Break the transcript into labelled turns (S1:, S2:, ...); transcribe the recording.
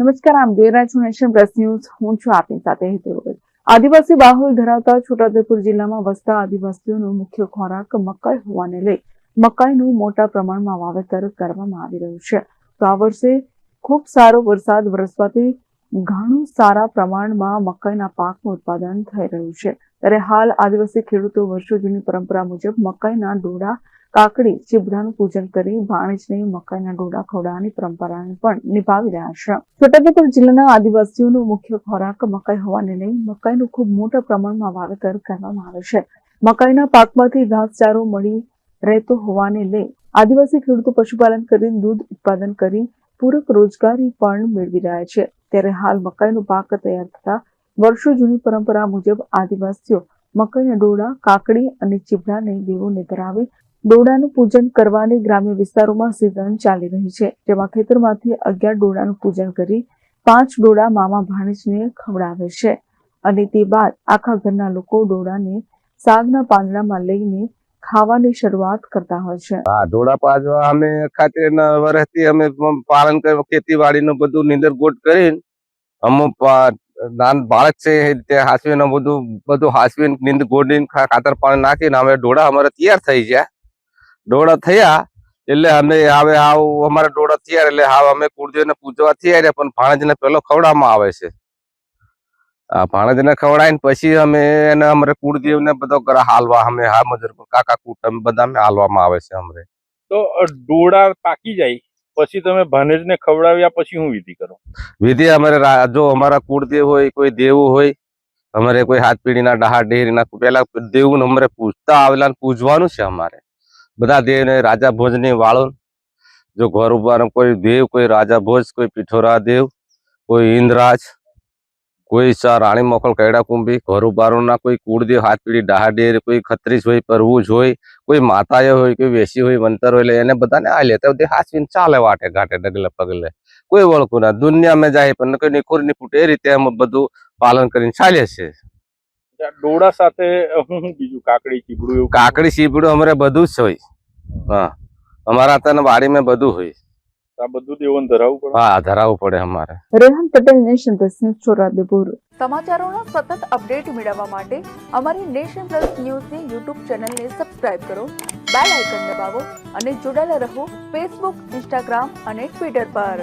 S1: નમસ્કાર, આમ છો નેશન પ્લસ ન્યૂઝ. હું છું આપની સાથે હેતલ વગર. આદિવાસી બાહુલ ધરાવતા છોટાઉદેપુર જિલ્લામાં વસતા આદિવાસીઓનો મુખ્ય ખોરાક મકાઈ હોવાને લઈ મકાઈનું મોટા પ્રમાણમાં વાવેતર કરવામાં આવી રહ્યું છે. તો આ વર્ષે ખૂબ સારો વરસાદ વરસવાથી ઘણું સારા પ્રમાણમાં મકાઈના પાકનું ઉત્પાદન થઈ રહ્યું છે. ત્યારે હાલ આદિવાસી ખેડૂતો વર્ષો જૂની પરંપરા મુજબ મકાઈના ડોડા કાકડી, ચીબડાનું પૂજન કરી ભાણેજને મકાઈના ડોડા ખવડાવવાની પરંપરાને પણ નિભાવી રહ્યા છે. છોટાઉદેપુર જિલ્લાના આદિવાસીઓનો મુખ્ય ખોરાક મકાઈ હોવાને લઈ મકાઈનું ખૂબ મોટા પ્રમાણમાં વાવેતર કરવામાં આવે છે. મકાઈના પાકમાંથી ઘાસચારો મળી રહેતો હોવાને લઈ આદિવાસી ખેડૂતો પશુપાલન કરી, દૂધ ઉત્પાદન કરી પૂરક રોજગારી પણ મેળવી રહ્યા છે. ત્યારે હાલ મકાઈનો પાક તૈયાર થતા વર્ષો જૂની પરંપરા મુજબ આદિવાસીઓ મકાઈના ડોડા કાકડી અને ચીબડાને દેવોને ધરાવી ડોડાનું પૂજન કરવાની ગ્રામ્ય વિસ્તારોમાં સિઝન ચાલી રહી છે, જેમાં ખેતરમાંથી અગિયાર ડોડાનું પૂજન કરી પાંચ ડોડા મામા ભાણેજને ખવડાવે છે અને તે બાદ આખા ઘરના લોકો ડોડાને સાગના પાંદડામાં લઈને ખાવાની શરૂઆત કરતા હોય છે.
S2: હા ડોડા પાજવા અમે ખાતરના વરસથી અમે પાલન કરી ખેતીવાડીનું બધું નીંદર ગોટ કરીને અમુક નાન બાળક છે તે હાસવીને બધું બધું હાસવીને નીંદ ગોડીને ખાતર પાણી નાખીને અમે ડોળા અમારા તૈયાર થઈ ગયા. ડોળા થયા એટલે અમે હવે આવું અમારા ડોળા થયા એટલે હાવ અમે કુળદેવને પૂજવા થયા રહ્યા, પણ ભાણજને પેલો ખવડાવવામાં આવે છે. આ ભાણજને ખવડાવીને પછી અમે એને અમારે કુળદેવને બધો ઘરે હાલવા અમે હા મજૂર કાકા કુટુંબ બધા અમે હાલવામાં આવે છે અમરે
S3: તો ડોળા પાકી જાય પછી તમે ભાણેજને ખવડાવ્યા પછી હું વિધિ કરો?
S2: વિધિ અમારે જો અમારા કુળદેવ હોય કોઈ દેવું હોય અમારે કોઈ હાથ પીડીના ડહાર ડેરીના પેલા દેવું અમારે પૂજતા આવેલા પૂજવાનું છે અમારે. બધા દેવને રાજા ભોજની વાળો જો ઘર ઉપર કોઈ દેવ કોઈ રાજા ભોજ કોઈ પીઠોરા દેવ કોઈ ઇન્દ્રાજ કોઈ સા રાણી મોકલ કૈડા કુંભી ઘર ઉબારોના કોઈ કુળદેવ હાથ પીડી ડહાર કોઈ ખત્રીસ હોય પરવુજ હોય કોઈ માતાએ હોય કોઈ વેસી હોય વંતર હોય એટલે એને બધાને આ લેતા તે હાસવીને ચાલે વાટે ઘાટે ડગલે પગલે. કોઈ વળખું ના. દુનિયામાં જાય પણ કોઈ નિખુર નિખુટ એ રીતે અમે બધું પાલન કરીને ચાલે છે.
S3: ડોડા સાથે હું બીજું કાકડી ચીબડું
S2: કાકડી ચીબડું અમારે બધું જ હોય. હા. અમારા તને વાડીમાં બધું હોય.
S3: આ બધું દેવોને ધરાવવું પડે?
S2: હા ધરાવવું પડે અમારે.
S1: Rehan Patel nation plus news Chhota Udaipur સમાચારોના સતત અપડેટ મેળવવા માટે અમારી નેશન પ્લસ ન્યૂઝની યુટ્યુબ ચેનલને સબસ્ક્રાઇબ કરો બેલ આઇકન દબાવો અને જોડાયેલા રહો ફેસબુક ઇન્સ્ટાગ્રામ અને ટ્વિટર પર.